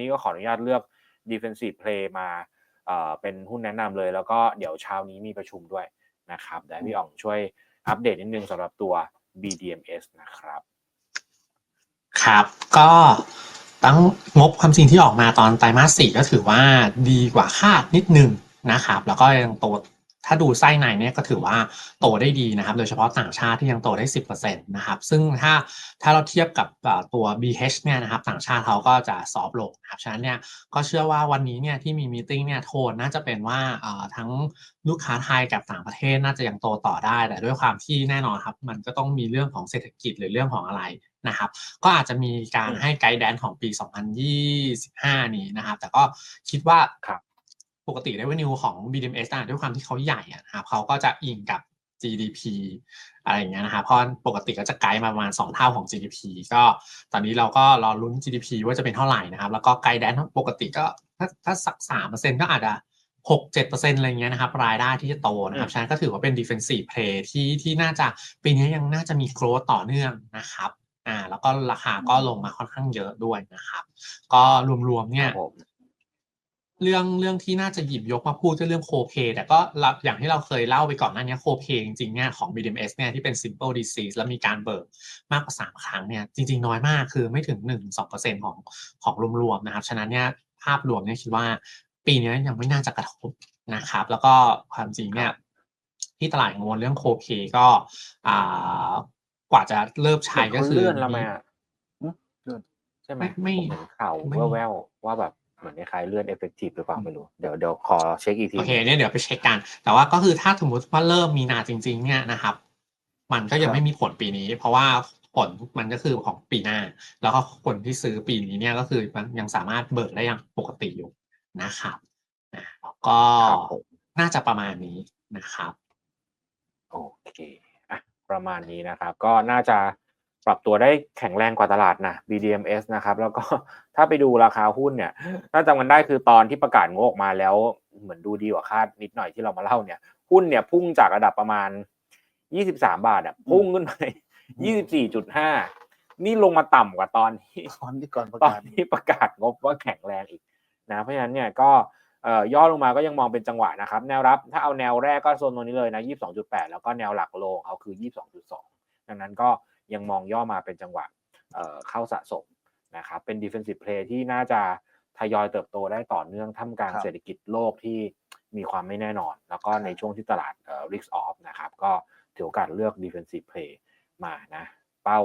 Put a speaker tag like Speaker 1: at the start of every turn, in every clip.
Speaker 1: นี้ก็ขออนุญาตเลือก defensive play มาเป็นหุ้นแนะนำเลย แล้วก็เดี๋ยวเช้านี้มีประชุมด้วยนะครับเดี๋ยวให้พี่อ่องช่วยอัปเดตนิดนึงสำหรับตัว BDMs นะครับ
Speaker 2: ครับก็ตั้งงบความจริงที่ออกมาตอนไตรมาสสี่ก็ถือว่าดีกว่าคาดนิดนึงนะครับ แล้วก็ยังโต ถ้าดูไส้ในเนี่ยก็ถือว่าโตได้ดีนะครับ โดยเฉพาะต่างชาติที่ยังโตได้ 10%นะครับ ซึ่งถ้าถ้าเราเทียบกับเอ่อตัว BH เนี่ยนะครับ ต่างชาติเขาก็จะซอฟต์ลงนะครับ ฉะนั้นเนี่ยก็เชื่อว่าวันนี้เนี่ยที่มีมีติ้งเนี่ยโทนน่าจะเป็นว่าเอ่อทั้งลูกค้าไทยกับต่างประเทศน่าจะยังโตต่อได้ แต่ด้วยความที่แน่นอนครับ มันก็ต้องมีเรื่องของเศรษฐกิจหรือเรื่องของอะไรนะครับ ก็อาจจะมีการให้ไกด์แดนของปี 2025 นี้นะครับ แต่ก็คิดว่า
Speaker 1: ครับ
Speaker 2: ปกติ revenue ของ BDMs ด้วยความที่เขาใหญ่นะครับเขาก็จะอิงกับ GDP อะไรอย่างเงี้ยนะครับเพราะปกติก็จะไกด์มาประมาณ 2 เท่าของ GDP ก็ตอนนี้เราก็รอลุ้น GDP ว่าจะเป็นเท่าไหร่นะครับ แล้วก็ไกด์แดนปกติก็ถ้าถ้าสัก3%ก็อาจจะ6-7%อร์เซ็นต์อะไรเงี้ยนะครับ รายได้ที่จะโตนะครับฉะนั้นก็ถือว่าเป็น defensive play ที่ที่น่าจะปีนี้ยังน่าจะมี growth ต่อเนื่องนะครับอ่าแล้วก็ราคาก็ลงมาค่อนข้างเยอะด้วยนะครับ ก็รวมๆเนี่ย เรื่องเรื่องที่น่าจะหยิบยกมาพูดก็เรื่องโคเพแต่ก็เราอย่างที่เราเคยเล่าไปก่อนหน้านี้โคเพจริงๆเนี่ยของ BDMS เนี่ยที่เป็น simple disease แล้วมีการเบิกมากกว่า 3 ครั้งเนี่ยจริง ๆ น้อยมากคือไม่ถึง 1-2%ของของรวมๆนะครับฉะนั้นเนี่ยภาพรวมเนี่ยคิดว่าปีนี้ยังไม่น่าจะกระทบนะครับ แล้วก็ความจริงเนี่ยที่ตลาดกังวลเรื่องโคเพก็อ่ากว่าจะเริ่มใช้ก็
Speaker 1: เขา
Speaker 2: คือ
Speaker 1: เลื่อนแล้วไหมอะหึเลื่อนใช่ไหม
Speaker 2: ไม่
Speaker 1: ผมเห็นข่าว
Speaker 2: ไม่
Speaker 1: แว่วๆว่าแบบ เหมือนคล้ายๆเลื่อน effective หรือเปล่าไม่รู้ เดี๋ยวเดี๋ยวขอเช็คอีกที
Speaker 2: โอเคเนี่ยเดี๋ยวไปเช็คกัน แต่ว่าก็คือถ้าสมมติว่าเริ่มมีนาจริง ๆ เนี่ยนะครับ มันก็ยังไม่มีผลปีนี้ เพราะว่าผลมันก็คือของปีหน้า แล้วก็คนที่ซื้อปีนี้เนี่ยก็คือมันยังสามารถเบิกได้อย่างปกติอยู่นะครับอะแล้วก็
Speaker 1: ครับผม
Speaker 2: น่าจะประมาณนี้นะครับ
Speaker 1: โอเคอะประมาณนี้นะครับ ก็น่าจะ ปรับตัวได้แข็งแรงกว่าตลาดนะ BDMs นะครับ แล้วก็ถ้าไปดูราคาหุ้นเนี่ยถ้าจำกันได้คือตอนที่ประกาศงบออกมาแล้ว เหมือนดูดีกว่าคาดนิดหน่อยที่เรามาเล่าเนี่ย หุ้นเนี่ยพุ่งจากระดับประมาณ 23 บาทอะพุ่งขึ้นไป 24.5 นี่ลงมาต่ำกว่าตอนที่
Speaker 3: ตอนที่ก่อนประ
Speaker 1: ตอน
Speaker 3: กาศ
Speaker 1: ที่ประกาศงบว่าแข็งแรงอีกนะเพราะฉะนั้นเนี่ยก็เอ่อย่อลงมาก็ยังมองเป็นจังหวะนะครับ แนวรับถ้าเอาแนวแรกก็โซนตรงนี้เลยนะ 22.8 แล้วก็แนวหลักโลของเขาคือ 22.2 ดังนั้นก็ ยังมองย่อมาเป็นจังหวะเอ่อเข้าสะสมนะครับเป็น defensive play ที่น่าจะทยอยเติบโตได้ต่อเนื่องท่ามกลาง
Speaker 3: ครับ
Speaker 1: เศรษฐกิจโลกที่มีความไม่แน่นอน แล้วก็ในช่วงที่ตลาดเอ่อ risk off นะครับ ก็ถือโอกาสเลือก defensive play มานะ เป้า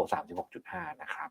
Speaker 1: 36.5 นะครับ